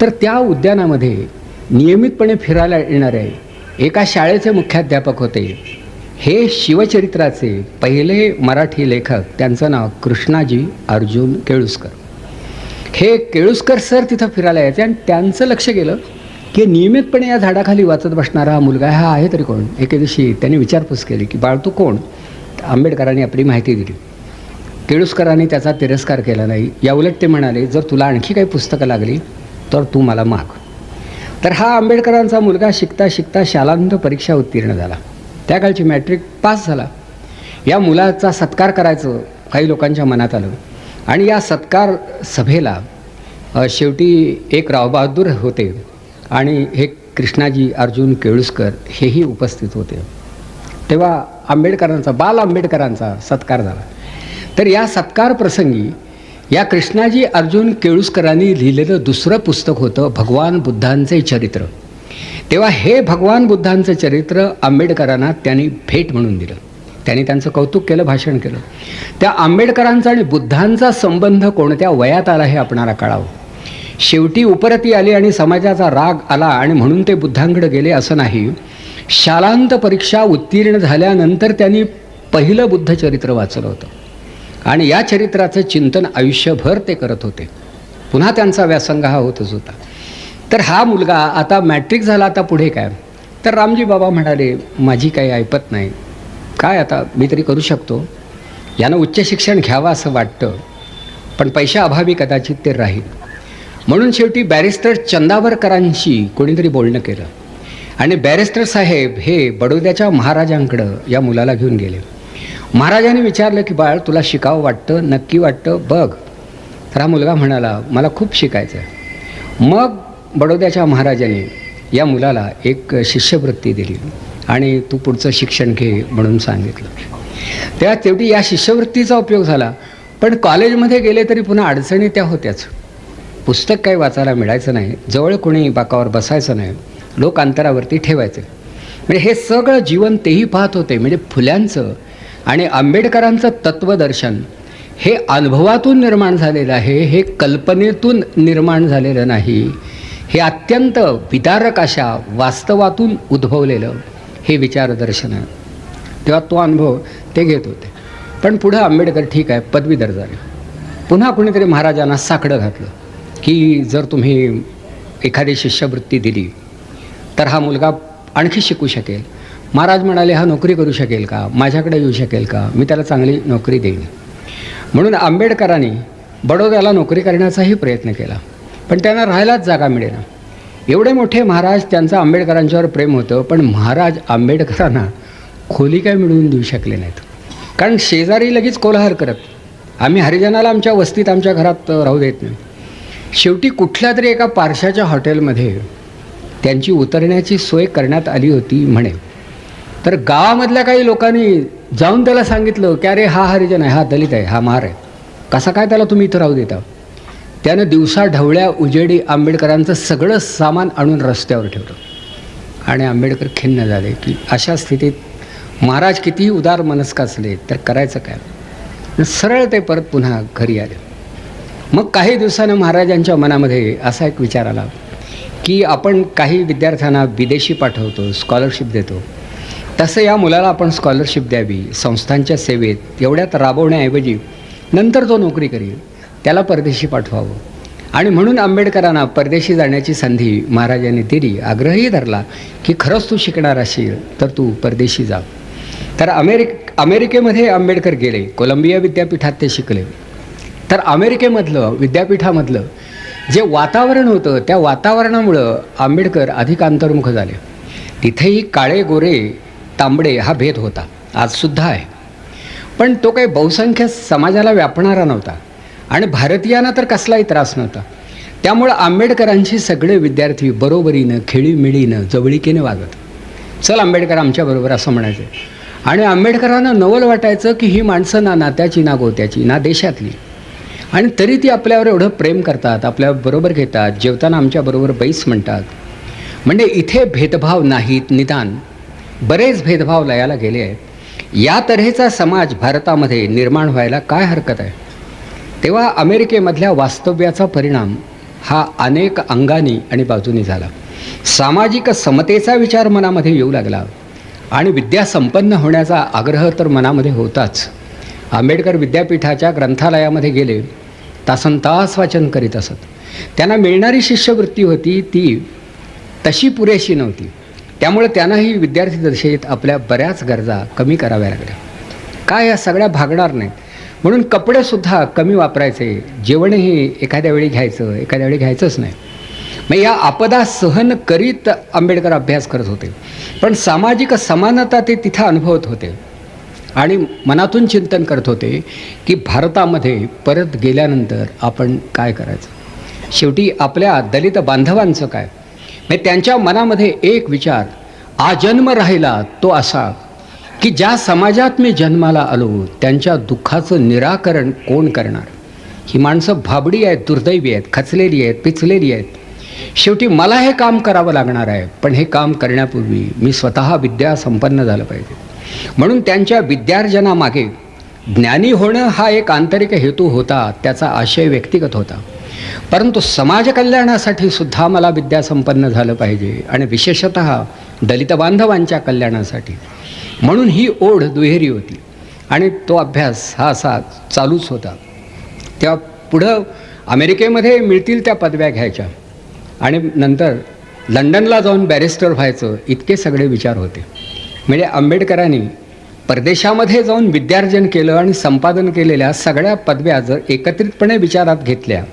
तर त्या उद्यानामध्ये नियमितपणे फिरायला येणारे एका शाळेचे मुख्याध्यापक होते. हे शिवचरित्राचे पहिले मराठी लेखक त्यांचं नाव कृष्णाजी अर्जुन केळुसकर. हे केळुसकर सर तिथं फिरायला यायचे आणि त्यांचं लक्ष गेलं की नियमितपणे या झाडाखाली वाचत बसणारा हा मुलगा हा आहे तरी कोण? एके दिवशी त्यांनी विचारपूस केली की बाळ तू कोण? आंबेडकरांनी आपली माहिती दिली. केळुसकरांनी त्याचा तिरस्कार केला नाही. याउलट ते म्हणाले जर तुला आणखी काही पुस्तकं लागली तर तू मला माग. तर हा आंबेडकरांचा मुलगा शिकता शिकता शालांत परीक्षा उत्तीर्ण झाला. त्या काळची मॅट्रिक पास झाला. या मुलाचा सत्कार करायचं काही लोकांच्या मनात आलं. आणि या सत्कार सभेला शेवटी एक रावबहादूर होते आणि हे कृष्णाजी अर्जुन केळुसकर हेही उपस्थित होते. तेव्हा आंबेडकरांचा बाल आंबेडकरांचा सत्कार झाला. तर या सत्कार प्रसंगी या कृष्णाजी अर्जुन केळुसकरांनी लिहिलेलं दुसरं पुस्तक होतं भगवान बुद्धांचे चरित्र. तेव्हा हे भगवान बुद्धांचं चरित्र आंबेडकरांना त्यांनी भेट म्हणून दिलं. त्यांनी त्यांचं कौतुक केलं भाषण केलं. त्या आंबेडकरांचा आणि बुद्धांचा संबंध कोणत्या वयात आला हे आपणाला कळावं. शेवटी उपरती आली आणि समाजाचा राग आला आणि म्हणून ते बुद्धांकडे गेले असं नाही. शालांत परीक्षा उत्तीर्ण झाल्यानंतर त्यांनी पहिलं बुद्धचरित्र वाचलं होतं. आणि या चरित्राचं चिंतन आयुष्यभर ते करत होते. पुन्हा त्यांचा व्यासंग हा होतच होता. तर हा मुलगा आता मॅट्रिक झाला आता पुढे काय? तर रामजी बाबा म्हणाले माझी काही ऐपत नाही. काय आता? मी तरी करू शकतो. यानं उच्च शिक्षण घ्यावं असं वाटतं पण पैशाअभावी कदाचित ते राहील. म्हणून शेवटी बॅरिस्टर चंदावरकरांशी कोणीतरी बोलणं केलं. आणि बॅरिस्टर साहेब हे बडोद्याच्या महाराजांकडं या मुलाला घेऊन गेले. महाराजांनी विचारलं की बाळ तुला शिकावं वाटतं? नक्की वाटतं? बघ. तर हा मुलगा म्हणाला मला खूप शिकायचं आहे मग बडोद्याच्या महाराजांनी या मुलाला एक शिष्यवृत्ती दिली आणि तू पुढचं शिक्षण घे म्हणून सांगितलं. त्या तेवढी या शिष्यवृत्तीचा उपयोग झाला. पण कॉलेजमध्ये गेले तरी पुन्हा अडचणी त्या होत्याच. पुस्तक काही वाचायला मिळायचं नाही जवळ कोणी बाकावर बसायचं नाही लोक अंतरावरती ठेवायचे. म्हणजे हे सगळं जीवन तेही पाहत होते. म्हणजे फुल्यांचं आणि आंबेडकरांचं तत्वदर्शन हे अनुभवातून निर्माण झालेलं आहे हे कल्पनेतून निर्माण झालेलं नाही हे अत्यंत विदारक अशा वास्तवातून उद्भवलेलं हे विचारदर्शन. आहे तेव्हा तो अनुभव ते घेत होते. पण पुढं आंबेडकर ठीक आहे पदवीधर झाले. पुन्हा कुणीतरी महाराजांना साकडं घातलं की जर तुम्ही एखादी शिष्यवृत्ती दिली तर हा मुलगा आणखी शिकू शकेल. महाराज म्हणाले हा नोकरी करू शकेल का? माझ्याकडे येऊ शकेल का? मी त्याला चांगली नोकरी देईन. म्हणून आंबेडकरांनी बडोद्याला नोकरी करण्याचाही प्रयत्न केला. पण त्यांना राहायलाच जागा मिळेना. एवढे मोठे महाराज त्यांचं आंबेडकरांच्यावर प्रेम होतं पण महाराज आंबेडकरांना खोली काय मिळवून देऊ शकले नाहीत. कारण शेजारी लगेच कोलाहार करत आम्ही हरिजनाला आमच्या वस्तीत आमच्या घरात राहू देत नाही. शेवटी कुठल्या तरी एका पारशाच्या हॉटेलमध्ये त्यांची उतरण्याची सोय करण्यात आली होती म्हणे. तर गावामधल्या काही लोकांनी जाऊन त्याला सांगितलं की अरे हा हरिजन आहे हा दलित आहे हा मार आहे. कसा काय त्याला तुम्ही इथं राहू देता? त्यानं दिवसा ढवळ्या उजेडी आंबेडकरांचं सगळं सामान आणून रस्त्यावर ठेवलं. आणि आंबेडकर खिन्न झाले की अशा स्थितीत महाराज कितीही उदार मनस्क असले तर करायचं काय? सरळ ते परत पुन्हा घरी आले. मग काही दिवसानं महाराजांच्या मनामध्ये असा एक विचार आला की आपण काही विद्यार्थ्यांना विदेशी पाठवतो स्कॉलरशिप देतो. तसं या मुलाला आपण स्कॉलरशिप द्यावी संस्थांच्या सेवेत एवढ्यात राबवण्याऐवजी नंतर तो नोकरी करील त्याला परदेशी पाठवावं. आणि म्हणून आंबेडकरांना परदेशी जाण्याची संधी महाराजांनी दिली. आग्रहही धरला की खरंच तू शिकणार असेल तर तू परदेशी जा. तर अमेरिक अमेरिकेमध्ये आंबेडकर गेले कोलंबिया विद्यापीठात ते शिकले. तर अमेरिकेमधलं विद्यापीठामधलं जे वातावरण होतं त्या वातावरणामुळं आंबेडकर अधिक अंतर्मुख झाले. तिथेही काळे गोरे तांबडे हा भेद होता. आजसुद्धा आहे. पण तो काही बहुसंख्य समाजाला व्यापणारा नव्हता. आणि भारतीयांना तर कसलाही त्रास नव्हता. त्यामुळं आंबेडकरांशी सगळे विद्यार्थी बरोबरीनं खेळीमिळीनं जवळिकीने वागत. चल आंबेडकर आमच्याबरोबर असं म्हणायचं. आणि आंबेडकरांना नवल वाटायचं की ही माणसं ना नात्याची ना गोत्याची ना देशातली. आणि तरी ती आपल्यावर एवढं प्रेम करतात आपल्याबरोबर घेतात जेवताना आमच्याबरोबर बैस म्हणतात. म्हणजे इथे भेदभाव नाहीत निदान. बरेच भेदभाव लयाला गेले आहेत. या तऱ्हेचा समाज भारतामध्ये निर्माण व्हायला काय हरकत आहे? तेव्हा अमेरिकेमधल्या वास्तव्याचा परिणाम हा अनेक अंगानी आणि बाजूनी झाला. सामाजिक समतेचा विचार मनामध्ये येऊ लागला आणि विद्या संपन्न होण्याचा आग्रह तर मनामध्ये होताच. आंबेडकर विद्यापीठाच्या ग्रंथालयामध्ये गेले तासन तास वाचन करीत असत. त्यांना मिळणारी शिष्यवृत्ती होती ती तशी पुरेशी नव्हती. त्यामुळे त्यांनाही विद्यार्थी दशेत आपल्या बऱ्याच गरजा कमी कराव्या लागल्या. काय या सगळ्या भागणार नाहीत. म्हणून कपडेसुद्धा कमी वापरायचे जेवणही एखाद्या वेळी घ्यायचं एखाद्या वेळी घ्यायचंच नाही. मग या आपदा सहन करीत आंबेडकर अभ्यास करत होते. पण सामाजिक समानता ते तिथं अनुभवत होते. आणि मनातून चिंतन करत होते की भारतामध्ये परत गेल्यानंतर आपण काय करायचं? शेवटी आपल्या दलित बांधवांचं काय? त्यांच्या मनामध्ये एक विचार आजन्म राहिला तो असा की ज्या समाजात मी जन्माला आलो त्यांच्या दुःखाचं निराकरण कोण करणार? ही माणसं भाबडी आहेत दुर्दैवी आहेत खचलेली आहेत पिचलेली आहेत. शेवटी मला हे काम करावं लागणार आहे पण हे काम करण्यापूर्वी मी स्वतः विद्या संपन्न झालं पाहिजे. म्हणून त्यांच्या विद्यार्जनामागे ज्ञानी होणं हा एक आंतरिक हेतू होता त्याचा आशय व्यक्तिगत होता. परंतु समाज कल्याणासाठी सुद्धा मला विद्या संपन्न झालं पाहिजे आणि विशेषत दलित बांधवांच्या कल्याणासाठी. म्हणून ही ओढ दुहेरी होती आणि तो अभ्यास हा असा चालूच होता. तेव्हा पुढं अमेरिकेमध्ये मिळतील त्या पदव्या घ्यायच्या आणि नंतर लंडनला जाऊन बॅरिस्टर व्हायचं इतके सगळे विचार होते. म्हणजे आंबेडकरांनी परदेशामध्ये जाऊन विद्यार्जन केलं आणि संपादन केलेल्या सगळ्या पदव्या जर एकत्रितपणे विचारात घेतल्या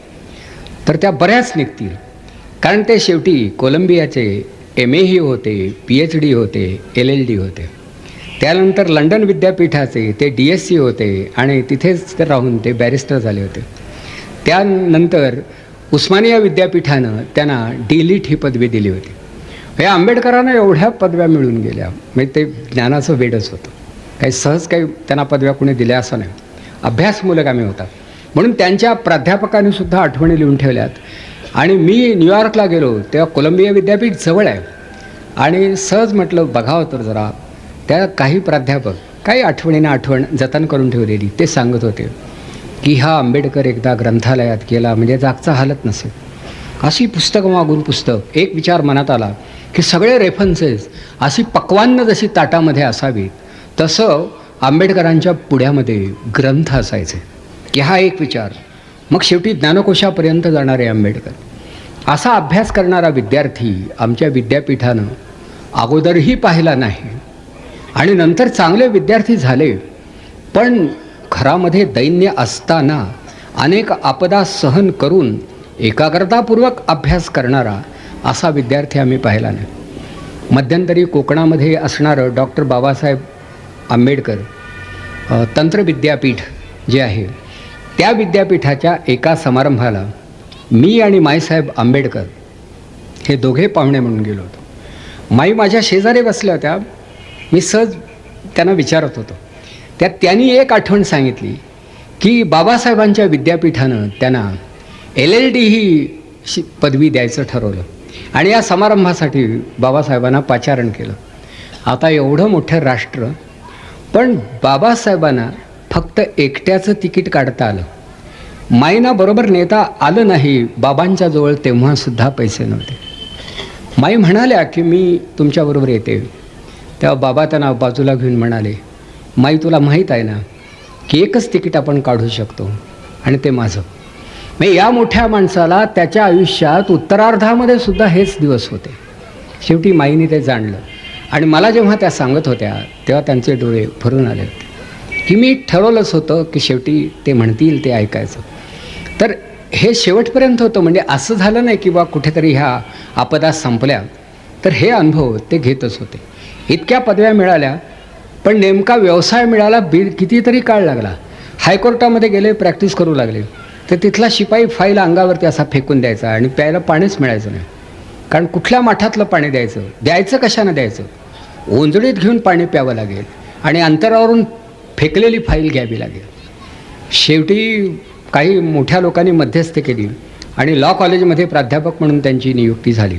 तर त्या बऱ्याच निघतील. कारण ते शेवटी कोलंबियाचे एम एही होते पी एच डी होते एल एल डी होते. त्यानंतर लंडन विद्यापीठाचे ते डी एस सी होते आणि तिथेच राहून ते बॅरिस्टर झाले होते. त्यानंतर उस्मानिया विद्यापीठानं त्यांना डीलिट ही पदवी दिली होती. हे आंबेडकरांना एवढ्या पदव्या मिळून गेल्या. म्हणजे ते ज्ञानाचं वेडच होतं. काही सहज काही त्यांना पदव्या कुणी दिल्या असं नाही. अभ्यासमूलक आम्ही होता म्हणून त्यांच्या प्राध्यापकांनी सुद्धा आठवणी लिहून ठेवल्यात. आणि मी न्यूयॉर्कला गेलो तेव्हा कोलंबिया विद्यापीठ जवळ आहे. आणि सहज म्हटलं बघावं तर जरा. त्या काही प्राध्यापक काही आठवणीनं आठवण जतन करून ठेवलेली ते सांगत होते की हा आंबेडकर एकदा ग्रंथालयात गेला म्हणजे जागचा हालत नसेल. अशी पुस्तकं मागून पुस्तक एक विचार मनात आला की सगळे रेफरन्सेस अशी पक्वान्न जशी ताटामध्ये असावी तसं आंबेडकरांच्या पुढ्यामध्ये ग्रंथ असायचे. की हा एक विचार. मग शेवटी ज्ञानकोशापर्यंत जाणारे आंबेडकर. असा अभ्यास करणारा विद्यार्थी आमच्या विद्यापीठानं अगोदरही पाहिला नाही. आणि नंतर चांगले विद्यार्थी झाले पण घरामध्ये दैन्य असताना अनेक आपदा सहन करून एकाग्रतापूर्वक अभ्यास करणारा असा विद्यार्थी आम्ही पाहिला नाही. मध्यंतरी कोकणामध्ये असणारं डॉक्टर बाबासाहेब आंबेडकर तंत्र विद्यापीठ जे आहे त्या विद्यापीठाच्या एका समारंभाला मी आणि माईसाहेब आंबेडकर हे दोघे पाहुणे म्हणून गेलो होतो. माई माझ्या शेजारी बसल्या होत्या. मी सहज त्यांना विचारत होतो. त्यात त्यांनी एक आठवण सांगितली की बाबासाहेबांच्या विद्यापीठानं त्यांना एल एल डी ही शि पदवी द्यायचं ठरवलं आणि या समारंभासाठी बाबासाहेबांना पाचारण केलं. आता एवढं मोठं राष्ट्र पण बाबासाहेबांना फक्त एकट्याचं तिकीट काढता आलं. माईना बरोबर नेता आलं नाही बाबांच्या जवळ तेव्हासुद्धा पैसे नव्हते. माई म्हणाल्या की मी तुमच्याबरोबर येते. तेव्हा बाबा त्यांना बाजूला घेऊन म्हणाले माई तुला माहीत आहे ना की एकच तिकीट आपण काढू शकतो आणि ते माझं. मी या मोठ्या माणसाला त्याच्या आयुष्यात उत्तरार्धामध्ये सुद्धा हेच दिवस होते. शेवटी माईने ते जाणलं आणि मला जेव्हा त्या सांगत होत्या तेव्हा त्यांचे डोळे भरून आले होते. ही मी ठरवलंच होतं की शेवटी ते म्हणतील ते ऐकायचं. तर हे शेवटपर्यंत होतं म्हणजे असं झालं नाही की बा कुठेतरी ह्या आपदा संपल्या. तर हे अनुभव ते घेतच होते. इतक्या पदव्या मिळाल्या पण नेमका व्यवसाय मिळाला बी कितीतरी काळ लागला. हायकोर्टामध्ये गेले प्रॅक्टिस करू लागले. तर तिथला शिपाई फाईल अंगावरती असा फेकून द्यायचा आणि प्यायला पाणीच मिळायचं नाही. कारण कुठल्या माठातलं पाणी द्यायचं? द्यायचं कशानं द्यायचं? ओंजळीत घेऊन पाणी प्यावं लागेल. आणि अंतरावरून फेकलेली फाईल घ्यावी लागेल. शेवटी काही मोठ्या लोकांनी मध्यस्थी केली आणि लॉ कॉलेजमध्ये प्राध्यापक म्हणून त्यांची नियुक्ती झाली.